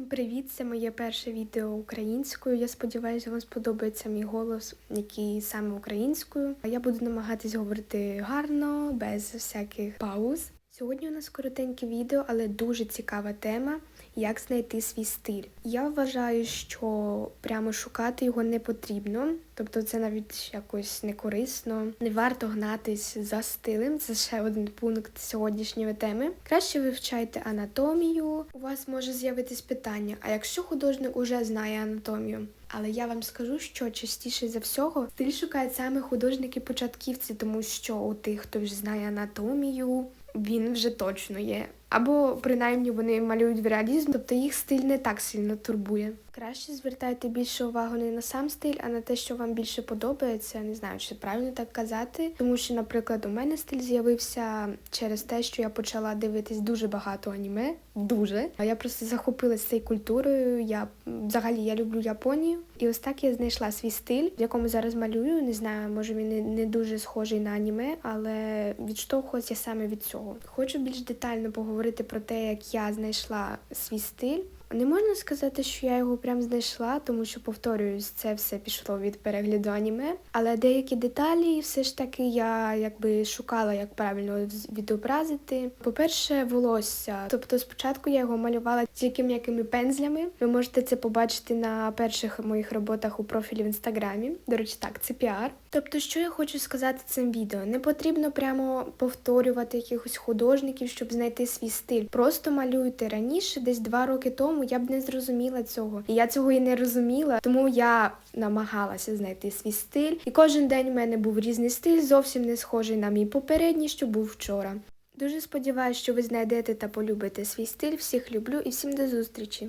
Всім привіт! Це моє перше відео українською. Я сподіваюся, вам сподобається мій голос, який саме українською. Я буду намагатись говорити гарно, без всяких пауз. Сьогодні у нас коротеньке відео, але дуже цікава тема як знайти свій стиль. Я вважаю, що прямо шукати його не потрібно, тобто це навіть якось не корисно. Не варто гнатись за стилем. Це ще один пункт сьогоднішньої теми. Краще вивчайте анатомію. У вас може з'явитись питання: а якщо художник уже знає анатомію? Але я вам скажу, що частіше за всього стиль шукають саме художники-початківці, тому що у тих, хто вже знає анатомію, він вже точно є. Або принаймні вони малюють в реалізм, тобто їх стиль не так сильно турбує. Краще звертайте більше увагу не на сам стиль, а на те, що вам більше подобається. Не знаю, чи правильно так казати. Тому що, наприклад, у мене стиль з'явився через те, що я почала дивитись дуже багато аніме. Дуже. А я просто захопилась цією культурою. Я взагалі я люблю Японію. І ось так я знайшла свій стиль, в якому зараз малюю. Не знаю, може він не, дуже схожий на аніме, але відштовхуюся саме від цього. Хочу більш детально поговорити про те, як я знайшла свій стиль. Не можна сказати, що я його прям знайшла, тому що повторююсь, це все пішло від перегляду аніме. Але деякі деталі все ж таки я якби шукала, як правильно відобразити. По-перше, волосся. Тобто, спочатку я його малювала тільки м'якими пензлями. Ви можете це побачити на перших моїх роботах у профілі в інстаграмі. До речі, так, це піар. Тобто, що я хочу сказати цим відео? Не потрібно прямо повторювати якихось художників, щоб знайти свій стиль. Просто малюйте раніше, десь два роки тому я б не зрозуміла цього. І я цього і не розуміла, тому я намагалася знайти свій стиль. І кожен день в мене був різний стиль, зовсім не схожий на мій попередній, що був вчора. Дуже сподіваюся, що ви знайдете та полюбите свій стиль. Всіх люблю і всім до зустрічі!